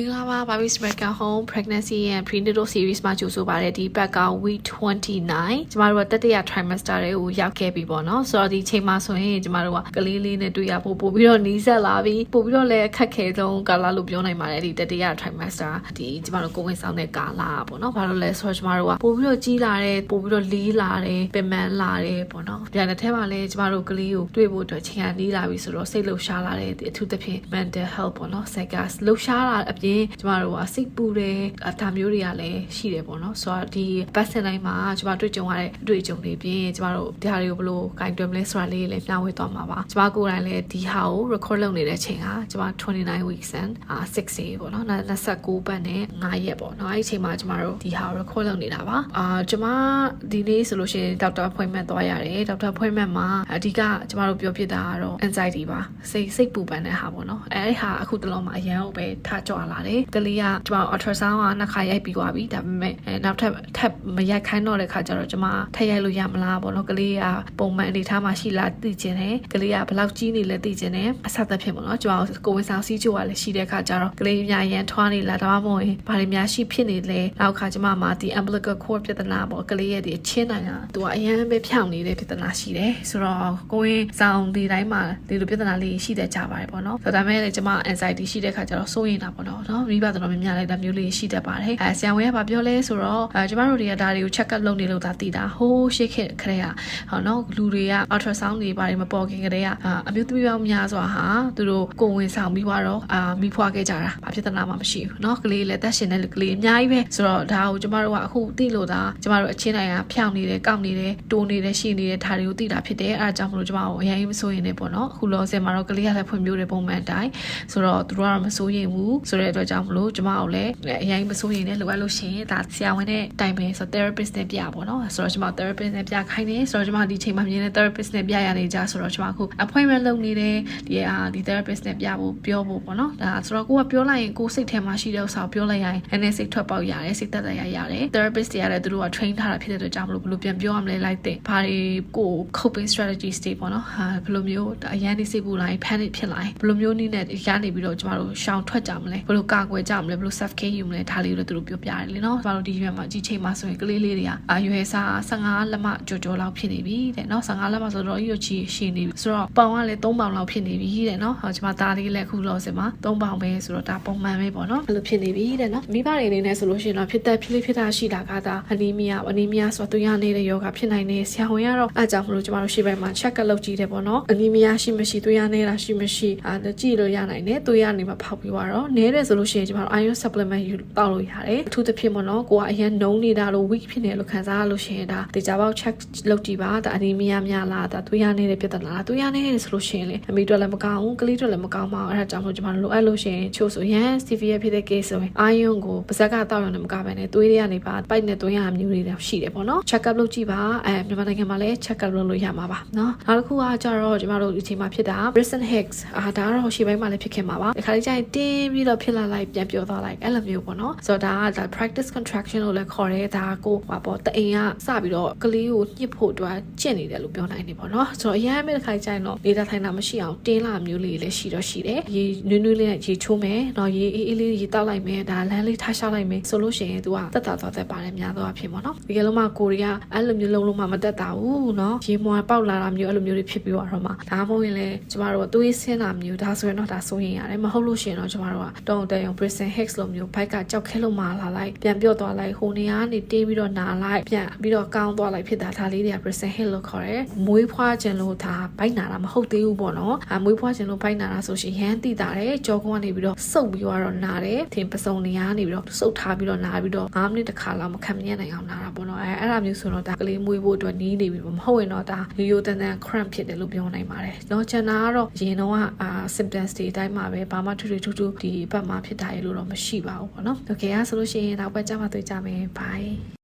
င်္ဂလာပါ Barbie Smacker Home Pregnancy and Prenatal Series မှာကြိုဆိုပါရတဲ့ဒီဘက်က week 29ကျမတို့ကတတိယ trimester တွေကိုရောက်ခဲ့ပြီပေါ့နော်ဆိုတော့ဒီချိန်မှာဆိုရင်ကျမတို့ကကလေးလေးနဲ့တွေ့ရဖို့ပို့ပြီးတော့နီးစပ်လာပြီပို့ပြီးတော့လည်းအခက်ခဲဆုံးကာလလို့ပြောနိုင်ပါတယ်ဒီတတိယ trimester ဒီကျမတို့ကိုဝင်ဆောင်တဲ့ကာလပေါ့နော်ဘာလို့လဲဆိုတော့ကျမတို့ကပို့ပြီးတော့ကြီးလာတယ်ပို့ပြီးတော့လီးလာတယ်ပင်ပန်းလာတယ်ပေါ့နော်ပြန်တဲ့ထဲမှာလည်းကျမတို့ကလေးကိုတွေ့ဖို့အတွက်ချိန်ကနီးလာပြီဆိုတော့စိတ်လှုပ်ရှားလာတယ်အထူးသဖြင့် mental health ပေါ့နော် psych လှုပ်ရှားတာအပြင်ကျမတို့ကစိတ်ပူတယ်အဒါမျိုးတွေကလည်းရှိတယ်ပေါ့နော်ဆိုတော့ဒီပတ်စင်တိုင်းမှာကျမတွေ့ကြုံရတဲ့အတွေ့အကြုံတွေပြင်ကျမတို့ဒါတွေကိုဘယ်လိုဂိုင်တွင်မလဲဆိုတာလေးလည်းမျှဝေသွားမှာပါကျမကိုယ်တိုင်လည်းဒီဟာကို record လုပ်နေတဲ့အချိန်ဟာကျမ29 weeks and 6 day ပေါ့နော်29ပတ်နဲ့9ရက်ပေါ့နော်အဲ့ဒီအချိန်မှာကျမတို့ဒီဟာကို record လုပ်နေတာပါအာကျမဒီနေ့ဆိုလို့ရှိရင်ဒေါက်တာ appointment သွားရတယ်ဒေါက်တာ appointment မှာအဓိကကျမတို့ပြောဖြစ်တာကတော့ anxiety ပါစိတ်စိတ်ပူပန်တဲ့ဟာပေါ့နော်အဲ့ဒီဟာအခုတလုံးမှာအရန်ကိုပဲထားကြွလာတယ်ကလေးကကျမ ultrasound ကနှစ်ခါရိုက်ပြီးသွားပြီဒါပေမဲ့အဲနောက်ထပ်ထပ်မရိုက်ခိုင်းတော့တဲ့ခါကျတော့ကျမထပ်ရိုက်လို့ရမလားပေါ့နော်ကလေးကပုံမှန်အနေထားမှာရှိလားသိကျင်တယ်ကလေးကဘယ်လောက်ကြီးနေလဲသိကျင်တယ်အဆက်သက်ဖြစ်ပေါ့နော်ကျမကိုဝင်ဆောင်စီးချိုကလည်းရှိတဲ့ခါကျတော့ကလေးများရန်ထွားနေလားဒါမှမဟုတ်ရင်ဘာတွေများရှိဖြစ်နေလဲနောက်ခါကျမမှာဒီ umbilical cord ပြဿနာပေါ့ကလေးရဲ့ဒီချင်းနိုင်တာသူကအရန်ပဲဖြောင်းနေတဲ့ပြဿနာရှိတယ်ဆိုတော့ကိုဝင်ဆောင်ဒီတိုင်းမှာဒီလိုပြဿနာလေးရှိတဲ့ကြပါတယ်ပေါ့နော်ဒါပေမဲ့လည်းကျမ anxiety ရှိတဲ့ခါကျတော့စိုးရင်တာပေါ့နော်နော်မိဘတော်တော်များများလည်းဒါမျိုးလေးရှိတတ်ပါတယ်အဲဆရာဝန်ကဘာပြောလဲဆိုတော့အဲကျမတို့တွေကဒါတွေကို check up လုပ်နေလို့သာသိတာဟိုးရှေ့ခေတ်ခရဲကဟောနော်လူတွေက ultrasound တွေပါတယ်မပေါ်ခင်ကတည်းကအမျိုးသမီးပေါင်းများစွာဟာသူတို့ကိုဝင်ဆောင်ပြီးတော့အာမိဖွားခဲ့ကြတာဘာဖြစ်တဲ့နာမှမရှိဘူးเนาะကလေးလည်းတက်ရှင်တဲ့ကလေးအများကြီးပဲဆိုတော့ဒါကိုကျမတို့ကအခုသိလို့သာကျမတို့အချင်းတိုင်းကဖြောင်းနေတယ်ကောက်နေတယ်တိုးနေတယ်ရှိနေတယ်ဒါတွေကိုသိတာဖြစ်တယ်အဲဒါကြောင့်မလို့ကျမတို့အရင်မစိုးရင်လည်းပေါ့နော်အခုလောဆယ်မှာတော့ကလေးကလည်းဖွံ့ဖြိုးတဲ့ပုံမှန်တိုင်းဆိုတော့သူတို့ကတော့မစိုးရင်ဘူးဆိုတဲ့ ့အတွက်ကြောင့်မလို့ကျမတို့လည်းအရင်မစိုးရင်လည်းလိုအပ်လို့ရှိရင်ဒါဆရာဝန်နဲ့တိုင်ပင်ဆို therapist နဲ့ပြပေါ့နော်ဆိုတော့ကျမ therapist နဲ့ပြခိုင်းနေဆိုတော့ကျမဒီချိန်မှာမြင်တဲ့ therapist နဲ့ပြရနေကြဆိုတော့ကျမအခု appointment လုပ်နေတယ်ဒီအာဒီ therapist နဲ့ပြဖို့ပြောဖို့ပေါ့နော်ဒါဆိုတော့ကိုကပြောလိုက်ရင်ကိုစိတ်ထဲမှာရှိတဲ့ဥစ္စာကိုပြောလိုက်ရင်နည်းနည်းစိတ်ထွက်ပေါက်ရတယ်စိတ်သက်သာရရတယ် therapist တွေရတယ်သူတို့က train ထားတာဖြစ်တဲ့အတွက်ကြောင့်မလို့ဘယ်လိုပြန်ပြောရမလဲလိုက်တဲ့ဘာတွေကို coping strategies တွေပေါ့နော်ဟာဘယ်လိုမျိုးအရန်နေစိတ်ပူလိုက် panic ဖြစ်လိုက်ဘယ်လိုမျိုးနည်းနဲ့ရနေပြီးတော့ကျမတို့ရှောင်ထွက်ကြမလဲဘယ်လိုကာကွယ်ကြမလဲဘယ်လို self care ယူမလဲဒါလေးကိုသူတို့ပြောပြရတယ်လေနော်ကျမတို့ဒီရွယ်မှာဒီချိန်မှာဆိုရင်ကလေးလေးတွေကအာရွယ်စား15လက်မကြော်ကြော်လောက်ဖြစ်နေပြီတဲ့နော်15လက်မဆိုတော့အီယိုချီရှည်နေပြီဆိုတော့ပေါင်ကလည်း3ပေါင်လောက်ဖြစ်နေပြီတဲ့နော်ဟောကျမသားလေးလည်းအခုလို့စင်မှာ3ပေါင်ပဲဆိုတော့ဒါပုံမှန်ပဲပေါ့နော်အဲ့လိုဖြစ်နေပြီတဲ့နော်မိဘတွေအနေနဲ့ဆိုလို့ရှိရင်တော့ဖြစ်သက်ဖြစ်လေးဖြစ်တာရှိတာကဒါအနီမီယာအနီမီယာဆိုတော့သူရနေတဲ့ယောဂဖြစ်နိုင်နေဆရာဝန်ကတော့အားကြောင့်မလို့ကျမတို့ရှေ့ပိုင်းမှာ check လုပ်ကြည့်တယ်ပေါ့နော်အနီမီယာရှိမရှိသူရနေတာရှိမရှိအာကြည့်လို့ရနိုင်တယ်သူရနေမှာဖောက်ပြီးတော့နဲတယ်ဆိုလို့ရှိရင်ကျမတို့ iron supplement ယူတောက်လို့ရတယ်အထူးသဖြင့်ပေါ့နော်ကိုကအရင်နှုံနေတာလို့ weak ဖြစ်နေလို့ခံစားရလို့ရှိရင်ဒါတေချာပေါက် check လုပ်ကြည့်ပါဒါအနီမီယာများလားဒါသူရနေတဲ့ပြဿနာလားသူရနေတယ်ဆိုလို့ရှိရင်လေအမေတို့လည်းမကောင်းဘူးကလေးတို့လည်းမကောင်းပါဘူးအဲ့ဒါကြောင့်မို့ကျမတို့လိုအပ်လို့ရှိရင်ချို့ဆိုရန် severe ဖြစ်တဲ့ case ဆိုရင် iron ကိုပါဇက်ကတောက်ရုံနဲ့မကဘဲနဲ့သွေးတွေကနေပါပိုက်နဲ့သွင်းရမျိုးတွေရှိတယ်ပေါ့နော် check up လုပ်ကြည့်ပါအဲမြန်မာနိုင်ငံမှာလည်း check up လုပ်လို့ရမှာပါနော်နောက်တစ်ခုကကြတော့ကျမတို့ဒီချိန်မှာဖြစ်တာ Briston Hicks အာဒါကတော့ရှေ့ပိုင်းမှာလည်းဖြစ်ခင်မှာပါဒီခါလေးကျရင်တင်းပြီးတော့ဖြစ်လာလိုက်ပြန်ပြောသွားလိုက်အဲ့လိုမျိုးပေါ့နော်ဆိုတော့ဒါကဒါ practice contraction လို့လည်းခေါ်တယ်ဒါကိုဟောပေါ့တအိမ်ကစပြီးတော့ကလေးကိုညှစ်ဖို့အတွက်ကျင့်နေတယ်လို့ပြောနိုင်တယ်ပေါ့နော်ဆိုတော့အရင်မဲ့တစ်ခါကျရင်တော့နေတာထိုင်တာမရှိအောင်တင်းလာမျိုးလေးလည်းရှိတော့ရှိတယ်ရေနွေးနွေးလေးနဲ့ရေချိုးမယ်နော်ရေအေးအေးလေးရေတောက်လိုက်မယ်ဒါလမ်းလေးထားရှောက်လိုက်မယ်ဆိုလို့ရှိရင် तू ကတက်တာသွားတက်ပါတယ်များသောအားဖြင့်ပေါ့နော်ဒီကလုံးမှကိုရီးယားအဲ့လိုမျိုးလုံးလုံးမှမတက်တာဘူးနော်ရေမွာပေါက်လာတာမျိုးအဲ့လိုမျိုးတွေဖြစ်ပြီးတော့မှဒါမှမဟုတ်ရင်လည်းကျမတို့ကသွေးဆင်းတာမျိုးဒါဆိုရင်တော့ဒါစိုးရင်ရတယ်မဟုတ်လို့ရှိရင်တော့ကျမတို့ကတုံတဲရုံ Briston Hicks လိုမျိုးဘိုက်ကကြောက်ခဲလို့မလာလိုက်ပြန်ပြော့သွားလိုက်ဟိုနေရာကနေတင်းပြီးတော့နာလိုက်ပြန်ပြီးတော့ကောင်းသွားလိုက်ဖြစ်တာဒါလေးတွေက Briston Hicks လို့ခေါ်တယ်မွေးဖွားခြင်းလို့ဒါဘိုက်နာတာမဟုတ်သေးဘူးပေါ့နော်အမွေးဖွားခြင်းလို့ဘိုက်နာတာဆိုရှင်ရမ်းတိတာတယ်ကြောကုန်းကနေပြီးတော့စုပ်ပြီးတော့နာတယ်ထင်ပစုံနေရာနေပြီးတော့စုပ်ထားပြီးတော့နာပြီးတော့9မိနစ်တစ်ခါလောက်မခံမြင်နိုင်အောင်နာတာပေါ့နော်အဲအဲ့ဒါမျိုးဆိုတော့ဒါကလေးမွေးဖို့အတွက်နီးနေပြီမဟုတ်ရင်တော့ဒါရိုးရိုးတန်တန် cramp ဖြစ်တယ်လို့ပြောနိုင်ပါတယ်။တော့ကျန်တာကတော့ရင်တော့အာ symptoms တွေအတိုင်းမှာပဲဘာမှထူးထူးထူးထူးဒီဘက်မှာဖြစ်တာရေလို့တော့မရှိပါဘူးပေါ့နော်။ Okay အဲဆိုလို့ရှိရင်နောက်ဘက်ကျမှတွေ့ကြမယ် bye